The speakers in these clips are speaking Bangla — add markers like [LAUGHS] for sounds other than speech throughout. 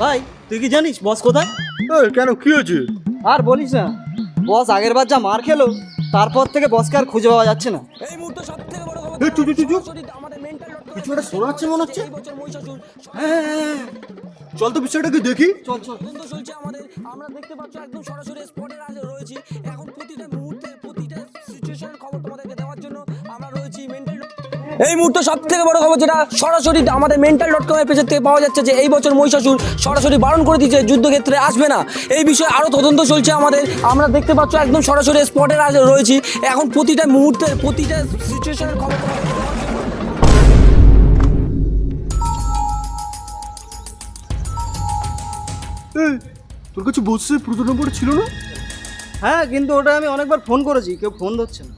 ভাই তুই কি জানিস বস কোথায়? কেন কি হয়েছে? আর বলিস না বস আগের বার যা মার খেলো তারপর থেকে বসকে আর খুঁজে পাওয়া যাচ্ছে না। এই মুহূর্তে সব থেকে বড় কিছু একটা শোনাচ্ছে মনে হচ্ছে? হ্যাঁ, হ্যাঁ, হ্যাঁ। চল তো বিষয়টা কি দেখি? চল চল। চলছে আমাদের। আমরা দেখতে পাচ্ছ একদম সরাসরি স্পটের আজ রয়েছি। এখন প্রতিটা এই মুহূর্তে সব থেকে বড় খবর যেটা সরাসরি আমাদের মেন্টাল ডট কমের পেজের থেকে পাওয়া যাচ্ছে যে এই বছর মহিষাসুর সরাসরি বারণ করে দিয়েছে যুদ্ধক্ষেত্রে আসবে না। এই বিষয়ে আরও তদন্ত চলছে আমাদের। আমরা দেখতে পাচ্ছ একদম সরাসরি স্পটের আজ রয়েছি। এখন প্রতিটা মুহূর্তের প্রতিটা সিচুয়েশনের খবর তোর কাছে বসে প্রতি নম্বর ছিল না? হ্যাঁ কিন্তু ওটা আমি অনেকবার ফোন করেছি কেউ ফোন ধরছে না।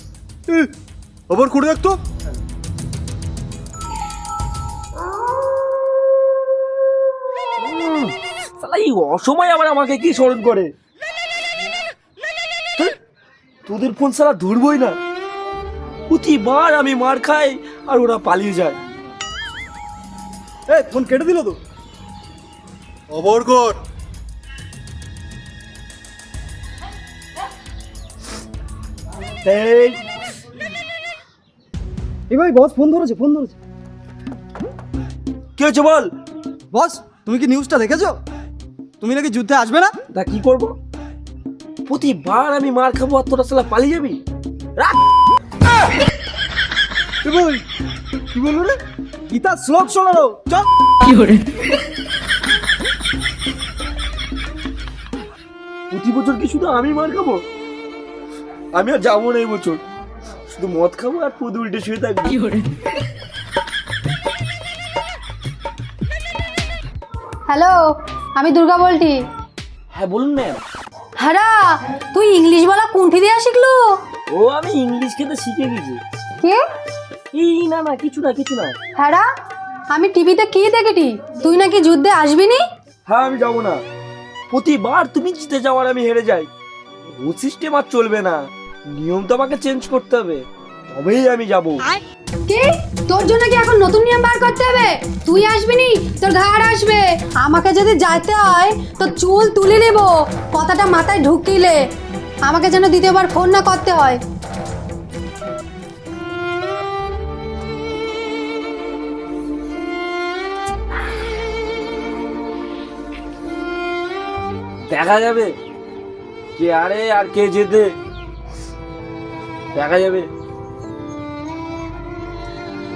আবার করে দেখ শালা এই অসময় আবার আমাকে কি স্মরণ করে? তোদের ফোন সারা ধরবই না। প্রতিবার আমি মার খাই আর ওরা পালিয়ে যায়। এই ফোন কেটে দিল তো। এই। এই ভাই বস ফোন ধরেছে ফোন ধরেছে। কি হয়েছে বল? বস তুমি কি নিউজটা দেখেছ? তুমি নাকি যুদ্ধে আসবে না? তা কি করব? প্রতিবার আমি মার খাব আর তোরা সালা পালিয়ে যাবি? কি বল? কি বলল রে? গীতার শ্লোক শোনালো। চল। প্রতি বছর কি শুধু আমি মার খাব? আমি আর যাব না এই বছর। শুধু মদ খাব আর পুদ উল্টে শুয়ে থাকবি। হ্যালো আমি দুর্গা বলটি। হ্যাঁ বলুন ম্যাম হ্যাঁ তুই ইংলিশ বলা কুণ্ঠি দেওয়া শিখলো? ও আমি ইংলিশ খেতে শিখে গেছি। কে? এই না না কিছু না কিছু না। হ্যাঁ আমি টিভিতে কি দেখেটি? তুই নাকি যুদ্ধে আসবি নি? হ্যাঁ আমি যাব না। প্রতিবার তুমি জিতে যাওয়ার আমি হেরে যাই। ও সিস্টেম আর চলবে না। নিয়ম তো আমাকে চেঞ্জ করতে হবে। তবেই আমি যাব। কি? তোর জন্য কি এখন নতুন নিয়ম বার করতে হবে? তুই আসবি নি তোর ঘাড় আসবে। আমাকে যদি যাইতে হয়, তো চুল তুলে নেব। কথাটা মাথায় ঢুকিলে আমাকে যেন দ্বিতীয়বার ফোন না করতে হয়। দেখা যাবে। কে আরে আর কে যেতে? দেখা যাবে।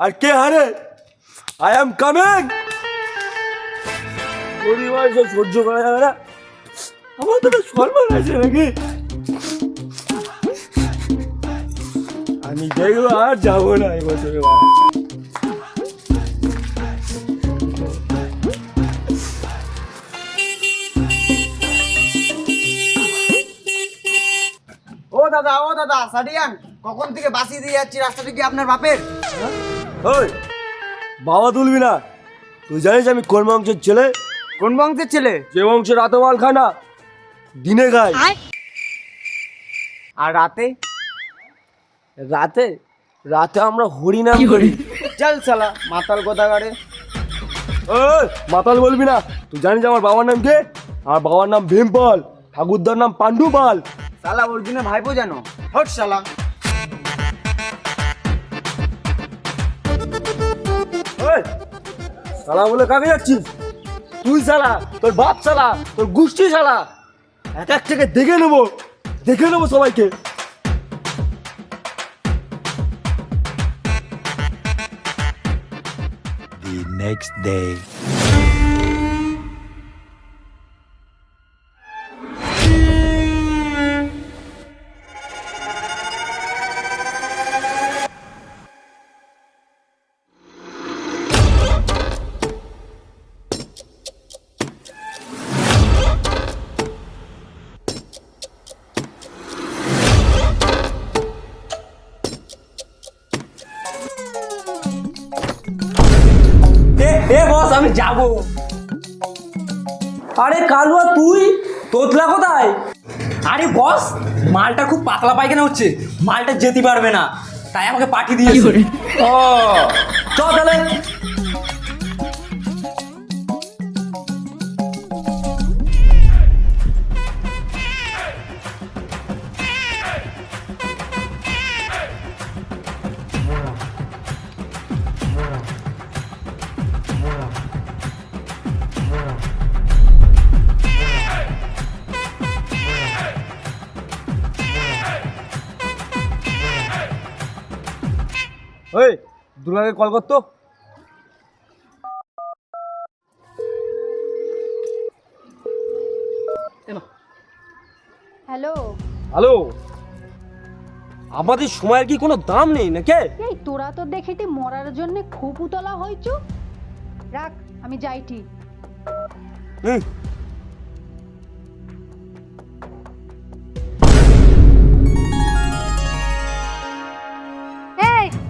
আর কে হারে? আই এম কামিং পরিবার সব সহ্য করা যাবে না। আমার তো সম্মান আছে নাকি? আমি দেখব আর যাব না এই বছরে ও দাদা ও দাদা সাডিয়ান কখন থেকে বাসি দিয়ে যাচ্ছি রাস্তাটা কি আপনার বাপের? ওই বাবা তুলবি না। তুই জানিস আমি কোন বংশের ছেলে? কোন বংশের ছেলে? যে বংশের রাতে মাল খায় না দিনে খায় আর রাতে? রাতে? রাতে আমরা হরিনাম করি। চল সালা মাতাল গোদাগাড়ে ও মাতাল বলবি না। তুই জানিস আমার বাবার নাম কে? আমার বাবার নাম ভীমপাল ঠাকুরদার নাম পাণ্ডু পাল সালা অর্জুনের ভাইপো জানো হট সালা শালা বলে কাকে যাচ্ছিস? তুই শালা, তোর বাপ শালা, তোর গোষ্ঠী শালা। এক এক থেকে দেখে নেব দেখে নেব সবাইকে। The next day. আমি যাব। আরে কালুয়া তুই? তোতলা কোথায়? আরে বস মালটা খুব পাতলা পায়খানা হচ্ছে। মালটা যেতে পারবে না। তাই আমাকে পাঠিয়ে দিয়েছে। ও চ তাহলে। দুর্গাকে কল করতো হ্যালো হ্যালো আমাদের সময়ের কি কোনো দাম নেই নাকি? এই তোরা তো দেখেটি মরার জন্য খুব উতলা হইছু রাখ আমি যাইটি। হুম।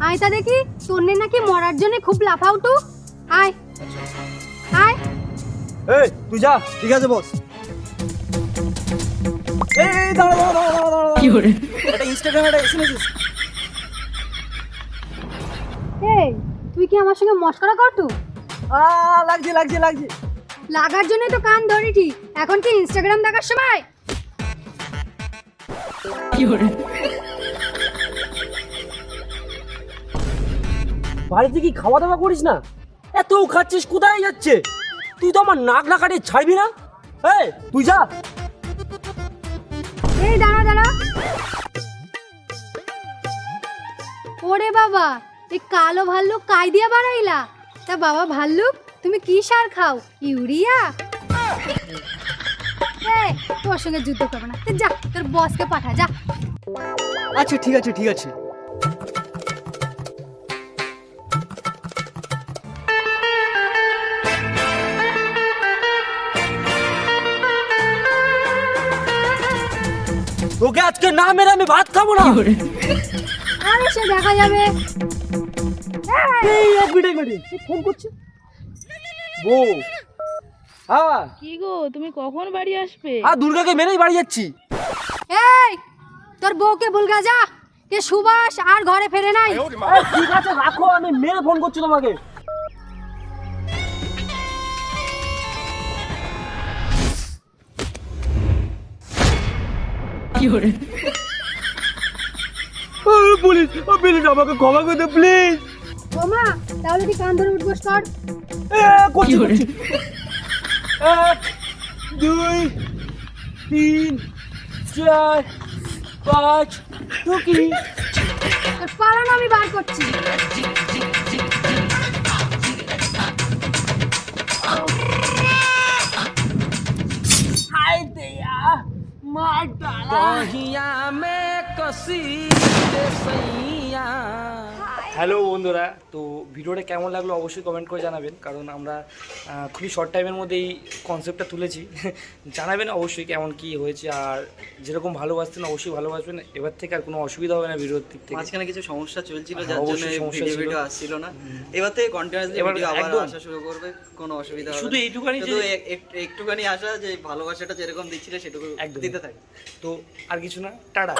আয় তা দেখি তোর নে নাকি মরার জন্য খুব লাফাউটু আয়। আয়। এই তুই যা ঠিক আছে বস। এই এই, দাঁড়া দাঁড়া দাঁড়া দাঁড়া দাঁড়া কি করে এটা ইনস্টাগ্রামে একটা এসএমএস এই তুই কি আমার সঙ্গে মস্করা করতু আ লাগছে লাগছে লাগছে। লাগার জন্যই তো কান ধরিটি এখন কি ইনস্টাগ্রাম দেখার সময়? বাড়িতে কি খাওয়া দাওয়া করিস না? এত খাচ্ছিস কোথায় যাচ্ছে? তুই তো আমার নাক না কাটিয়ে ছাড়বি না? এই তুই যা। এই দাঁড়া দাঁড়া। ওরে বাবা এই কালো ভাল্লুক কাই দিয়া বাড়াইলা তা বাবা ভাল্লুক তুমি কি সার খাও? ইউরিয়া? তোর সঙ্গে যুদ্ধ করব না। যা তোর বসকে পাঠা যা। আচ্ছা ঠিক আছে ঠিক আছে। তোকে আজকে না মেরে আমি ভাত খাব না। আরে সে দেখা যাবে। এই এক মিনিট এক মিনিট। ফোন করছে। বউ। হ্যাঁ কি গো তুমি কখন বাড়ি আসবে? আর দুর্গাকে মেরেই বাড়ি যাচ্ছি। এই তোর বউকে বলগা যা। কে সুভাষ আর ঘরে ফেরে নাই। ঠিক আছে রাখো আমি মেরে ফোন করছি তোমাকে। পুলিশ প্লিজ আমাকে ক্ষমা করে দে প্লিজ। ওমা তাহলে তুই কান ধরে উঠবস কর? করছি করছি। এক দুই তিন চার পাঁচ টুকি। পালানো আমি বার করছি। માટા કહિયા મેં કસી સૈયા হ্যালো বন্ধুরা তো ভিডিওটা কেমন লাগল অবশ্যই কমেন্ট করে জানাবেন কারণ আমরা খুবই শর্ট টাইমের মধ্যে এই কনসেপ্টটা তুলেছি। [LAUGHS] জানাবেন অবশ্যই কেমন কি হয়েছে আর যেরকম ভালোবাসতেন অবশ্যই ভালোবাসবেন এবার থেকে আর কোনো অসুবিধা হবে না ভিডিওর দিক থেকে। মাঝখানে কিছু সমস্যা চলছিল হ্যাঁ, যার জন্য ভিডিও ভিডিও আসছিল না। এবার থেকে কন্টিনিউয়াসলি ভিডিও আবার আসা শুরু করবে কোনো অসুবিধা হবে শুধু। শুধু এক- এক- একটুখানি আসা যে ভালোবাসাটা যেরকম দিচ্ছিলে সেটুকু দিতে থাকে তো আর কিছু না টাটা।